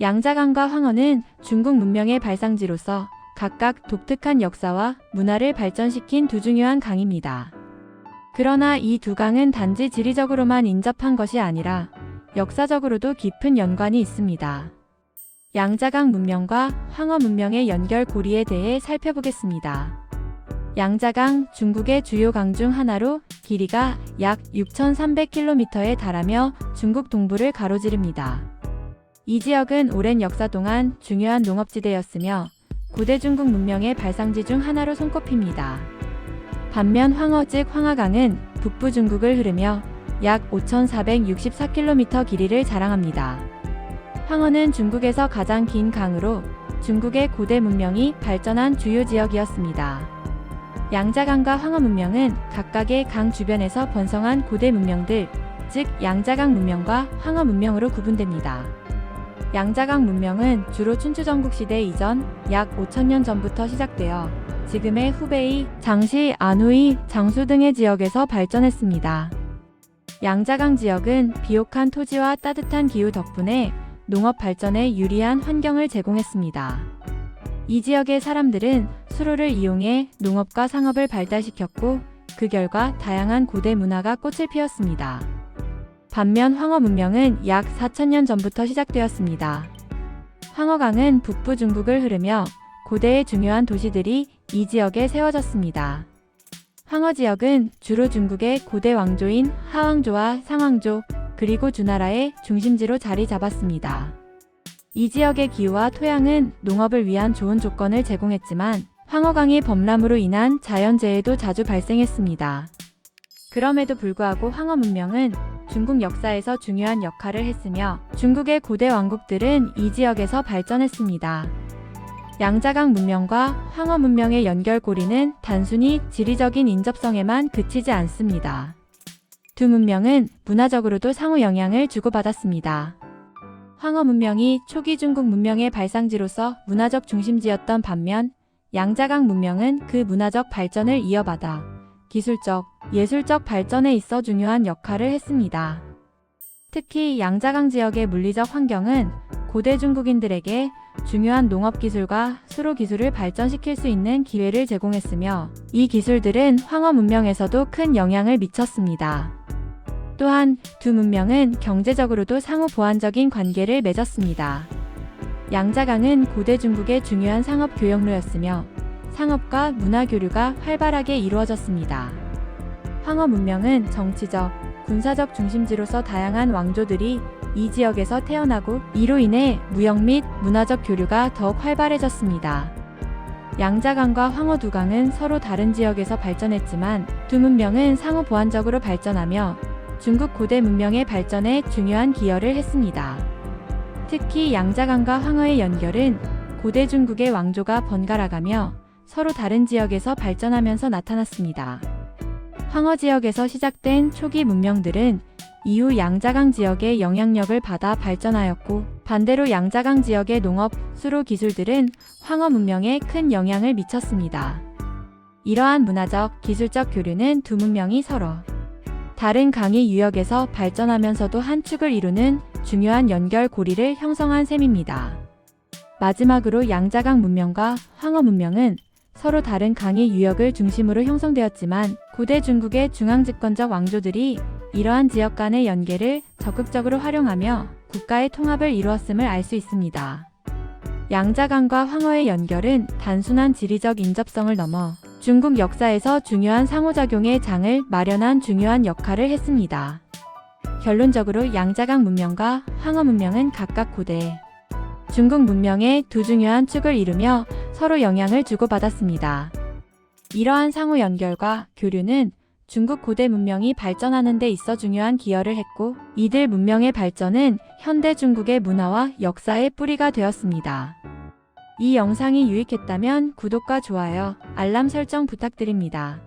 양자강과 황허는 중국 문명의 발상지로서 각각 독특한 역사와 문화를 발전시킨 두 중요한 강입니다. 그러나 이 두 강은 단지 지리적으로만 인접한 것이 아니라 역사적으로도 깊은 연관이 있습니다. 양자강 문명과 황허 문명의 연결 고리에 대해 살펴보겠습니다. 양자강 중국의 주요 강 중 하나로 길이가 약 6,300km에 달하며 중국 동부를 가로지릅니다. 이 지역은 오랜 역사 동안 중요한 농업지대였으며 고대 중국 문명의 발상지 중 하나로 손꼽힙니다. 반면 황허 즉 황하강은 북부 중국을 흐르며 약 5,464km 길이를 자랑합니다. 황허는 중국에서 가장 긴 강으로 중국의 고대 문명이 발전한 주요 지역이었습니다. 양자강과 황허 문명은 각각의 강 주변에서 번성한 고대 문명들, 즉 양자강 문명과 황허 문명으로 구분됩니다. 양자강 문명은 주로 춘추전국 시대 이전 약 5천년 전부터 시작되어 지금의 후베이, 장시, 안후이, 장수 등의 지역에서 발전했습니다. 양자강 지역은 비옥한 토지와 따뜻한 기후 덕분에 농업 발전에 유리한 환경을 제공했습니다. 이 지역의 사람들은 수로를 이용해 농업과 상업을 발달시켰고 그 결과 다양한 고대 문화가 꽃을 피웠습니다. 반면 황허 문명은 약 4천년 전부터 시작되었습니다. 황허강은 북부 중국을 흐르며 고대의 중요한 도시들이 이 지역에 세워졌습니다. 황허 지역은 주로 중국의 고대 왕조인 하왕조와 상왕조 그리고 주나라의 중심지로 자리 잡았습니다. 이 지역의 기후와 토양은 농업을 위한 좋은 조건을 제공했지만 황허강의 범람으로 인한 자연재해도 자주 발생했습니다. 그럼에도 불구하고 황허 문명은 중국 역사에서 중요한 역할을 했으며 중국의 고대 왕국들은 이 지역에서 발전했습니다. 양자강 문명과 황허 문명의 연결고리는 단순히 지리적인 인접성에만 그치지 않습니다. 두 문명은 문화적으로도 상호 영향을 주고받았습니다. 황허 문명이 초기 중국 문명의 발상지로서 문화적 중심지였던 반면 양자강 문명은 그 문화적 발전을 이어받아 기술적, 예술적 발전에 있어 중요한 역할을 했습니다. 특히 양자강 지역의 물리적 환경은 고대 중국인들에게 중요한 농업 기술과 수로 기술을 발전시킬 수 있는 기회를 제공했으며 이 기술들은 황허 문명에서도 큰 영향을 미쳤습니다. 또한 두 문명은 경제적으로도 상호 보완적인 관계를 맺었습니다. 양자강은 고대 중국의 중요한 상업 교역로였으며 상업과 문화 교류가 활발하게 이루어졌습니다. 황허 문명은 정치적, 군사적 중심지로서 다양한 왕조들이 이 지역에서 태어나고 이로 인해 무역 및 문화적 교류가 더욱 활발해졌습니다. 양자강과 황허 두 강은 서로 다른 지역에서 발전했지만 두 문명은 상호 보완적으로 발전하며 중국 고대 문명의 발전에 중요한 기여를 했습니다. 특히 양자강과 황허의 연결은 고대 중국의 왕조가 번갈아가며 서로 다른 지역에서 발전하면서 나타났습니다. 황허 지역에서 시작된 초기 문명들은 이후 양자강 지역의 영향력을 받아 발전하였고 반대로 양자강 지역의 농업, 수로 기술들은 황허 문명에 큰 영향을 미쳤습니다. 이러한 문화적, 기술적 교류는 두 문명이 서로 다른 강의 유역에서 발전하면서도 한 축을 이루는 중요한 연결 고리를 형성한 셈입니다. 마지막으로 양자강 문명과 황허 문명은 서로 다른 강의 유역을 중심으로 형성되었지만 고대 중국의 중앙집권적 왕조들이 이러한 지역 간의 연계를 적극적으로 활용하며 국가의 통합을 이루었음을 알 수 있습니다. 양자강과 황허의 연결은 단순한 지리적 인접성을 넘어 중국 역사에서 중요한 상호작용의 장을 마련한 중요한 역할을 했습니다. 결론적으로 양자강 문명과 황허 문명은 각각 고대 중국 문명의 두 중요한 축을 이루며 서로 영향을 주고받았습니다. 이러한 상호 연결과 교류는 중국 고대 문명이 발전하는 데 있어 중요한 기여를 했고 이들 문명의 발전은 현대 중국의 문화와 역사의 뿌리가 되었습니다. 이 영상이 유익했다면 구독과 좋아요, 알람 설정 부탁드립니다.